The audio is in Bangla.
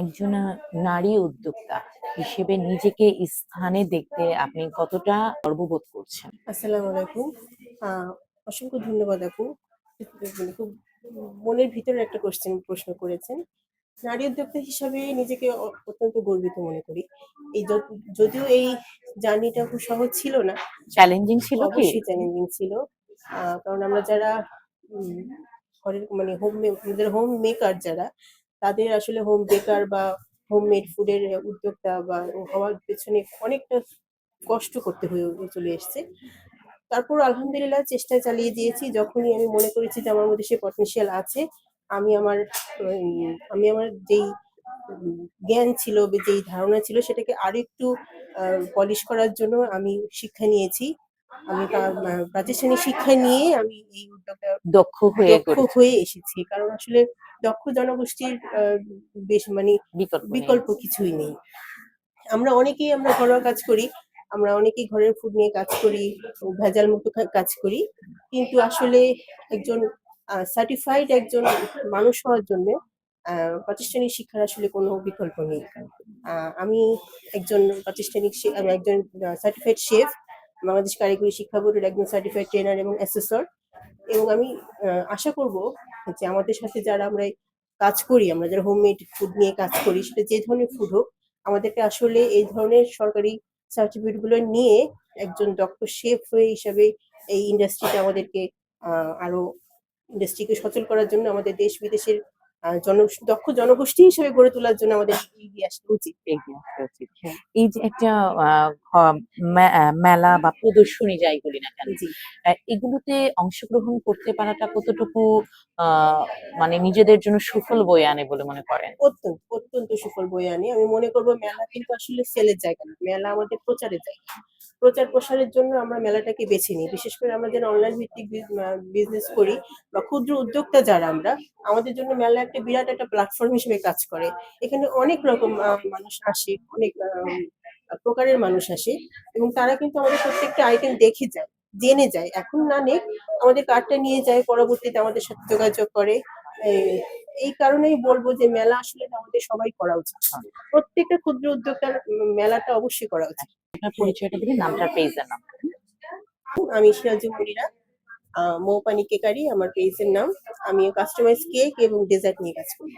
একজন নারী উদ্যোক্তা হিসেবে নিজেকে স্থানে দেখতে আপনি কতটা গর্ববোধ করছেন? আসসালামু আলাইকুম। অসংখ্য ধন্যবাদ আপু। মানে খুব মনের ভিতরে একটা কোশ্চেন প্রশ্ন করেছেন। নারী উদ্যোক্তা হিসাবে নিজেকে অত্যন্ত গর্বিত মনে করি। এই যদিও এই জার্নিটা খুব সহজ ছিল না চ্যালেঞ্জিং ছিল অবশ্যই চ্যালেঞ্জিং ছিল। কারণ আমরা যারা ঘরের মানে হোম আমাদের হোম মেকার যারা তাদের আসলে হোম বেকার বা হোম মেড ফুডের উদ্যোক্তা বা হওয়ার পেছনে অনেকটা কষ্ট করতে হয়ে চলে এসছে। তারপর আলহামদুলিল্লাহ চেষ্টা চালিয়ে দিয়েছি। যখনই আমি মনে করেছি যে আমার মধ্যে সে পটেনশিয়াল আছে, আমি আমার আমি আমার যেই জ্ঞান ছিল যেই ধারণা ছিল সেটাকে আরেকটু পলিশ করার জন্য আমি শিক্ষা নিয়েছি। আমি প্রা- প্রাতিষ্ঠানিক শিক্ষা নিয়ে আমি এই উদ্যোগটা দক্ষ হয়ে দক্ষ হয়ে এসেছি। কারণ আসলে দক্ষ জনগোষ্ঠীর বেশ মানে বিকল্প বিকল্প কিছুই নেই। আমরা অনেকেই আমরা ঘরোয়া কাজ করি আমরা অনেকেই ঘরের ফুড নিয়ে কাজ করি ভেজাল মুক্ত কাজ করি। কিন্তু আসলে একজন সার্টিফাইড একজন মানুষ হওয়ার জন্য আহ, প্রাতিষ্ঠানিক শিক্ষার আসলে কোনো বিকল্প নেই। আহ, আমি একজন প্রাতিষ্ঠানিক একজন সার্টিফাইড শেফ বাংলাদেশ কারিগরি শিক্ষা বোর্ডের একজন সার্টিফাইড ট্রেনার এবং অ্যাসেসর এবং আমি আশা করব যে আমাদের সাথে যারা আমরা কাজ করি, আমরা যারা হোমমেড ফুড নিয়ে কাজ করি, সেটা যে ধরনের ফুড হোক, আমাদেরকে আসলে এই ধরনের সরকারি সার্টিফিকেটগুলো নিয়ে একজন দক্ষ শেফ হয়ে হিসাবে এই ইন্ডাস্ট্রিতে আমাদেরকে আরও ইন্ডাস্ট্রিকে সচল করার জন্য আমাদের দেশ বিদেশের জন দক্ষ জনগোষ্ঠী হিসেবে গড়ে তোলার জন্য আমাদের এগিয়ে আসতে উচিত। এগিয়ে আসা উচিত। এই যে একটা আহ, হ- আহ, মেলা বা প্রদর্শনী যাই বলি না কেন এগুলোতে অংশগ্রহণ করতে পারাটা কতটুকু মানে নিজেদের জন্য সুফল বয়ে আনে বলে মনে করেন? অত্যন্ত অত্যন্ত সুফল বয়ে আনে। আমি মনে করব মেলা কিন্তু আসলে সেলের জায়গা না মেলা আমাদের প্রচারের জায়গা। প্রচার প্রসারের জন্য আমরা মেলাটাকে বেছে নিই। বিশেষ করে আমরা যারা অনলাইন ভিত্তিক বিজনেস করি বা ক্ষুদ্র উদ্যোক্তা যারা আমরা আমাদের জন্য মেলা একটা বিরাট একটা প্ল্যাটফর্ম হিসেবে কাজ করে। এখানে অনেক রকম মানুষ আসে অনেক প্রকারের মানুষ আসে এবং তারা কিন্তু আমাদের প্রত্যেকটা আইটেম দেখে যায় জেনে যায়। এখন না নেই আমাদের কার্ডটা নিয়ে যায় পরবর্তীতে আমাদের সাথে যোগাযোগ করে। এই- কারণেই বলব যে মেলা আসলে আমাদের সবাই করা উচিত। প্রত্যেকটা ক্ষুদ্র উদ্যোক্তার মেলাটা অবশ্যই করা উচিত। আপনার পরিচয়টা দিলে নামটা পেজের নাম। আমি সিরাজু মনিরা। মৌপানি কেকারি আমার পেজের নাম। আমি কাস্টমাইজ কেক এবং ডেজার্ট নিয়ে কাজ করি।